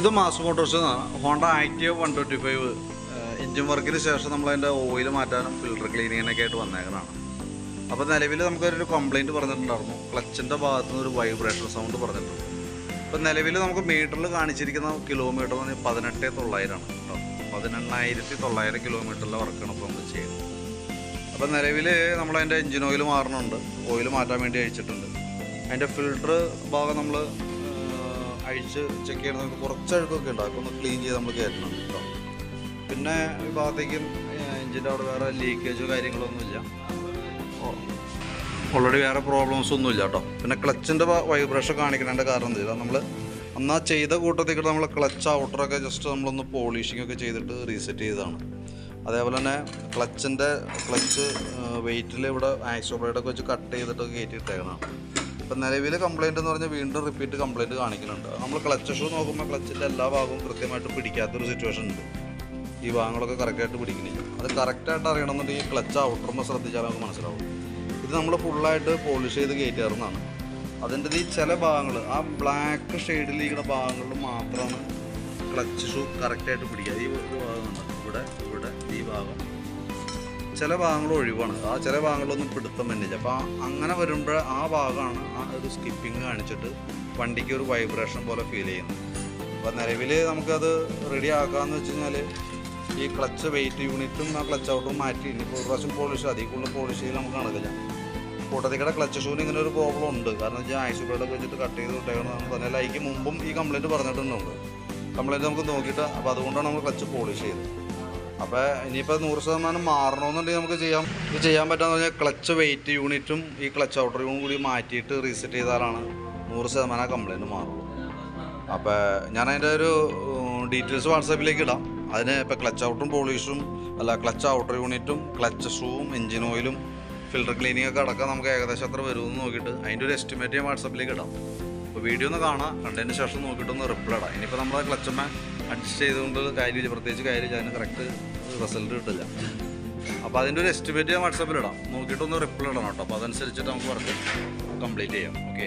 ഇത് mass motors Honda Activa one twenty five engine വർക്കിന് ശേഷം നമ്മൾ അതിന്റെ ഓയിൽ മാറ്റാനും ഫിൽറ്റർ ക്ലീനിങ്ങിനൊക്കെ ആയിട്ട് വന്നേക്കണതാണ് അപ്പോൾ നിലവിൽ നമുക്കൊരു കംപ്ലയിന്റ് പറഞ്ഞിട്ടുണ്ടായിരുന്നു. ക്ലച്ചിന്റെ ഭാഗത്ത് നിന്ന് ഒരു വൈബ്രേഷൻ സൗണ്ട് പറഞ്ഞിട്ടുണ്ട്. അപ്പോൾ നിലവിൽ നമുക്ക് മീറ്ററിൽ കാണിച്ചിരിക്കുന്ന കിലോമീറ്റർ എന്ന് പറഞ്ഞാൽ പതിനെട്ട് തൊള്ളായിരമാണ് കേട്ടോ. പതിനെണ്ണായിരത്തി തൊള്ളായിരം കിലോമീറ്ററിലെ വർക്കാണ് ഇപ്പോൾ നമ്മൾ ചെയ്യുന്നത്. അപ്പോൾ നിലവിൽ നമ്മളതിന്റെ എൻജിൻ ഓയിൽ മാറണുണ്ട്. ഓയിൽ മാറ്റാൻ വേണ്ടി അയച്ചിട്ടുണ്ട് അതിന്റെ ഫിൽട്ടർ ഭാഗം നമ്മൾ അഴിച്ച് ചെക്ക് ചെയ്യണം. നമുക്ക് കുറച്ച് അഴുക്കൊക്കെ ഉണ്ട്. അതൊക്കെ ഒന്ന് ക്ലീൻ ചെയ്ത് നമ്മൾ കയറ്റണം കേട്ടോ. പിന്നെ ഈ ഭാഗത്തേക്കും എഞ്ചിന്റെ അവിടെ വേറെ ലീക്കേജോ കാര്യങ്ങളൊന്നുമില്ല ഓൾറെഡി വേറെ പ്രോബ്ലംസ് ഒന്നുമില്ല കേട്ടോ. പിന്നെ ക്ലച്ചിന്റെ വൈബ്രേഷൻ കാണിക്കുന്നതിന്റെ കാരണം എന്താ? നമ്മൾ എന്നാൽ ചെയ്ത കൂട്ടത്തിൽ നമ്മൾ ക്ലച്ച് ഔട്ടറൊക്കെ ജസ്റ്റ് നമ്മളൊന്ന് പോളിഷിംഗ് ഒക്കെ ചെയ്തിട്ട് റീസെറ്റ് ചെയ്തതാണ്. അതേപോലെ തന്നെ ക്ലച്ചിന്റെ ക്ലച്ച് വെയിറ്റിൽ ഇവിടെ ആക്സോബ്രൈഡൊക്കെ വെച്ച് കട്ട് ചെയ്തിട്ടൊക്കെ കയറ്റി ഇട്ടേക്കണം ഇപ്പം നിലവിൽ കംപ്ലൈന്റ് എന്ന് പറഞ്ഞാൽ വീണ്ടും റിപ്പീറ്റ് കംപ്ലൈന്റ് കാണിക്കുന്നുണ്ട്. നമ്മൾ ക്ലച്ച് ഷൂ നോക്കുമ്പോൾ ക്ലച്ചിന്റെ എല്ലാ ഭാഗവും കൃത്യമായിട്ട് പിടിക്കാത്തൊരു സിറ്റുവേഷൻ ഉണ്ട്. ഈ ഭാഗങ്ങളൊക്കെ കറക്റ്റായിട്ട് പിടിക്കുന്നില്ല അത് കറക്റ്റായിട്ട് അറിയണമെന്നുണ്ടെങ്കിൽ ക്ലച്ച് ഔട്ടർമ ശ്രദ്ധിച്ചാൽ നമുക്ക് മനസ്സിലാവും ഇത് നമ്മൾ ഫുള്ളായിട്ട് പോളിഷ് ചെയ്ത് കയറ്റാറുന്നതാണ് അതിന്റെ ഈ ചില ഭാഗങ്ങൾ ആ ബ്ലാക്ക് ഷെയ്ഡിലിരിക്കുന്ന ഭാഗങ്ങളിൽ മാത്രമാണ് ക്ലച്ച് ഷൂ കറക്റ്റായിട്ട് പിടിക്കുക. ഈ ഒരു ഭാഗമാണ് ഇവിടെ ഇവിടെ ഈ ഭാഗം. ചില ഭാഗങ്ങൾ ഒഴിവാണ്. ആ ചില ഭാഗങ്ങളൊന്നും പിടുത്തം വന്നില്ല അപ്പോൾ അങ്ങനെ വരുമ്പോൾ ആ ഭാഗമാണ് ആ ഒരു സ്കിപ്പിംഗ് കാണിച്ചിട്ട് വണ്ടിക്ക് ഒരു വൈബ്രേഷൻ പോലെ ഫീൽ ചെയ്യുന്നത്. അപ്പോൾ നിലവിൽ നമുക്കത് റെഡി ആക്കാമെന്ന് വെച്ച് കഴിഞ്ഞാൽ ഈ ക്ലച്ച് വെയിറ്റ് യൂണിറ്റും ആ ക്ലച്ച് ഔട്ടും മാറ്റി. ഇനിയിപ്പോൾ ഒരു പ്രാവശ്യം പോളിഷ് അതിൽ കൂടുതൽ പോളിഷ് ചെയ്ത് നമുക്ക് നടക്കില്ല കൂട്ടത്തിക്കടെ ക്ലച്ച് ഷൂന് ഇങ്ങനെ ഒരു പ്രോബ്ലം ഉണ്ട്. കാരണം വെച്ചാൽ ഐസുബ്ലേഡൊക്കെ വെച്ചിട്ട് കട്ട് ചെയ്ത് വിട്ടേക്കണമെന്ന് പറഞ്ഞാൽ അതിക്ക് മുമ്പും ഈ കംപ്ലയിന്റ് പറഞ്ഞിട്ടുണ്ട് കംപ്ലയിന്റ് നമുക്ക് നോക്കിയിട്ട് അപ്പോൾ അതുകൊണ്ടാണ് നമ്മൾ ക്ലച്ച് പോളിഷ് ചെയ്തത് അപ്പോൾ ഇനിയിപ്പോൾ നൂറ് ശതമാനം മാറണമെന്നുണ്ടെങ്കിൽ നമുക്ക് ചെയ്യാം. ഇത് ചെയ്യാൻ പറ്റാന്ന് പറഞ്ഞാൽ ക്ലച്ച് വെയിറ്റ് യൂണിറ്റും ഈ ക്ലച്ച് ഔട്ടർ യൂണിറ്റും കൂടി മാറ്റിയിട്ട് റീസെറ്റ് ചെയ്താലാണ് നൂറ് ശതമാനം കംപ്ലൈന്റ് മാറും. അപ്പോൾ ഞാൻ അതിന്റെ ഒരു ഡീറ്റെയിൽസ് വാട്സാപ്പിലേക്ക് ഇടാം. അതിന് ഇപ്പോൾ ക്ലച്ച് ഔട്ടും പോളിഷും അല്ല ക്ലച്ച് ഔട്ടർ യൂണിറ്റും ക്ലച്ച് ഷൂവും എഞ്ചിൻ ഓയിലും ഫിൽറ്റർ ക്ലീനിങ് ഒക്കെ അടക്കം നമുക്ക് ഏകദേശം എത്ര വരുമെന്ന് നോക്കിയിട്ട് അതിന്റെ ഒരു എസ്റ്റിമേറ്റ് ഞാൻ വാട്സാപ്പിലേക്ക് ഇടാം. അപ്പോൾ വീഡിയോ ഒന്ന് കാണാം. കണ്ടതിന് ശേഷം നോക്കിയിട്ടൊന്ന് റിപ്ലൈ ഇടാം. ഇനിയിപ്പോൾ നമ്മൾ ക്ലച്ചമ്മ അഡ്ജസ്റ്റ് ചെയ്തുകൊണ്ട് കാര്യമില്ല. പ്രത്യേകിച്ച് കാര്യമില്ല. അതിന് കറക്റ്റ് റിസൾട്ട് കിട്ടില്ല. അപ്പോൾ അതിന്റെ ഒരു എസ്റ്റിമേറ്റ് ഞാൻ വാട്സാപ്പിൽ ഇടാം. നോക്കിയിട്ടൊന്ന് റിപ്ലൈ ഇടണം കേട്ടോ. അപ്പോൾ അതനുസരിച്ചിട്ട് നമുക്ക് വർക്ക് കംപ്ലീറ്റ് ചെയ്യാം. ഓക്കെ